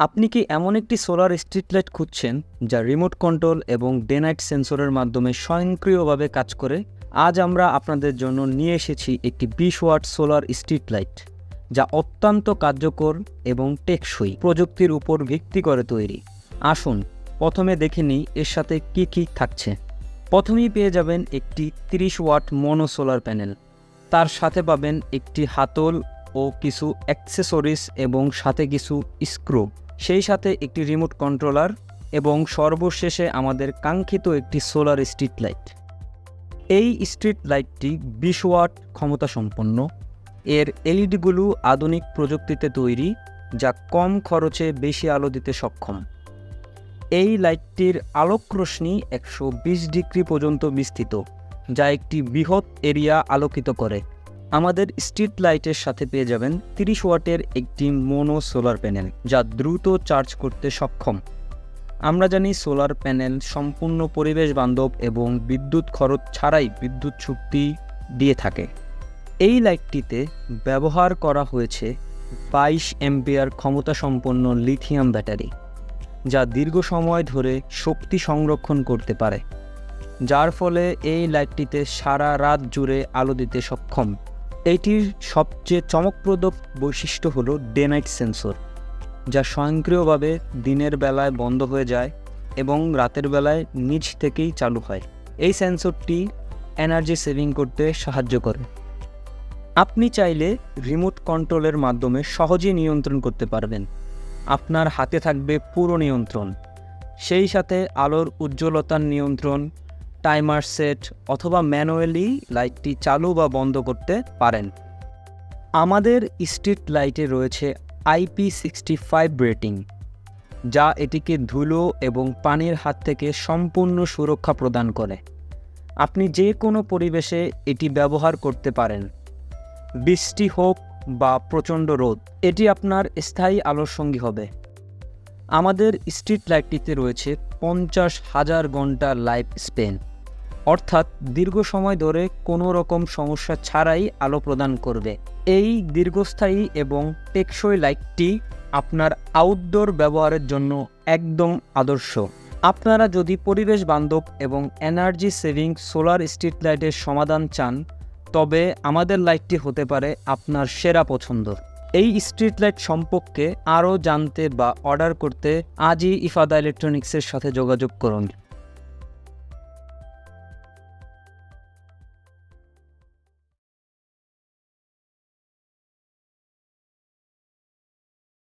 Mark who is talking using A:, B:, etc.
A: আপনি কি এমন একটি সোলার স্ট্রিট লাইট খুঁজছেন যা রিমোট কন্ট্রোল এবং ডে নাইট সেন্সরের মাধ্যমে স্বয়ংক্রিয়ভাবে কাজ করে? আজ আমরা আপনাদের জন্য নিয়ে এসেছি একটি বিশ ওয়াট সোলার স্ট্রিট লাইট যা অত্যন্ত কার্যকর এবং টেকসই প্রযুক্তির উপর ভিত্তি করে তৈরি। আসুন, প্রথমে দেখে নিই এর সাথে কি কি থাকছে। প্রথমেই পেয়ে যাবেন একটি 30 ওয়াট মনো সোলার প্যানেল তার সাথে পাবেন একটি হাতল ও কিছু অ্যাক্সেসরিজ এবং সাথে কিছু স্ক্রু সেই সাথে একটি রিমোট কন্ট্রোলার এবং সর্বশেষে আমাদের কাঙ্ক্ষিত একটি সোলার স্ট্রিট লাইট এই স্ট্রিট লাইটটি বিশ ওয়াট ক্ষমতা সম্পন্ন এর এলইডিগুলো আধুনিক প্রযুক্তিতে তৈরি, যা কম খরচে বেশি আলো দিতে সক্ষম। এই লাইটটির আলোক রশ্মি একশো বিশ ডিগ্রি পর্যন্ত বিস্তৃত, যা একটি বৃহৎ এরিয়া আলোকিত করে। আমাদের স্ট্রিট লাইটের সাথে পেয়ে যাবেন 30 ওয়াটের একটি মোনো সোলার প্যানেল, যা দ্রুত চার্জ করতে সক্ষম। আমরা জানি সোলার প্যানেল সম্পূর্ণ পরিবেশ বান্ধব এবং বিদ্যুৎ খরচ ছাড়াই বিদ্যুৎ শক্তি দিয়ে থাকে। এই লাইটটিতে ব্যবহার করা হয়েছে বাইশ এম্পিয়ার ক্ষমতা সম্পন্ন লিথিয়াম ব্যাটারি, যা দীর্ঘ সময় ধরে শক্তি সংরক্ষণ করতে পারে, যার ফলে এই লাইটটিতে সারা রাত জুড়ে আলো দিতে সক্ষম। এটির সবচেয়ে চমকপ্রদ বৈশিষ্ট্য হল ডে নাইট সেন্সর, যা স্বয়ংক্রিয়ভাবে দিনের বেলায় বন্ধ হয়ে যায় এবং রাতের বেলায় নিজ থেকেই চালু হয়। এই সেন্সরটি এনার্জি সেভিং করতে সাহায্য করে। আপনি চাইলে রিমোট কন্ট্রোলের মাধ্যমে সহজেই নিয়ন্ত্রণ করতে পারবেন। আপনার হাতে থাকবে পুরো নিয়ন্ত্রণ। সেই সাথে আলোর উজ্জ্বলতার নিয়ন্ত্রণ টাইমার সেট অথবা ম্যানুয়ালি লাইটটি চালু বা বন্ধ করতে পারেন। আমাদের স্ট্রিট লাইটে রয়েছে আইপি সিক্সটি ফাইভ রেটিং যা এটিকে ধুলো এবং পানির হাত থেকে সম্পূর্ণ সুরক্ষা প্রদান করে। আপনি যে কোনো পরিবেশে এটি ব্যবহার করতে পারেন। বৃষ্টি হোক বা প্রচণ্ড রোদ, এটি আপনার স্থায়ী আলোর সঙ্গী হবে। আমাদের স্ট্রিট লাইটটিতে রয়েছে পঞ্চাশ হাজার ঘণ্টা লাইফ স্পেন অর্থাৎ দীর্ঘ সময় ধরে কোনো রকম সমস্যা ছাড়াই আলো প্রদান করবে। এই দীর্ঘস্থায়ী এবং টেকসই লাইটটি আপনার আউটডোর ব্যবহারের জন্য একদম আদর্শ। আপনারা যদি পরিবেশ বান্ধব এবং এনার্জি সেভিং সোলার স্ট্রিট লাইটের সমাধান চান, তবে আমাদের লাইটটি হতে পারে আপনার সেরা পছন্দ। এই স্ট্রিট লাইট সম্পর্কে আরও জানতে বা অর্ডার করতে আজই ইফাদা ইলেকট্রনিক্সের সাথে যোগাযোগ করুন।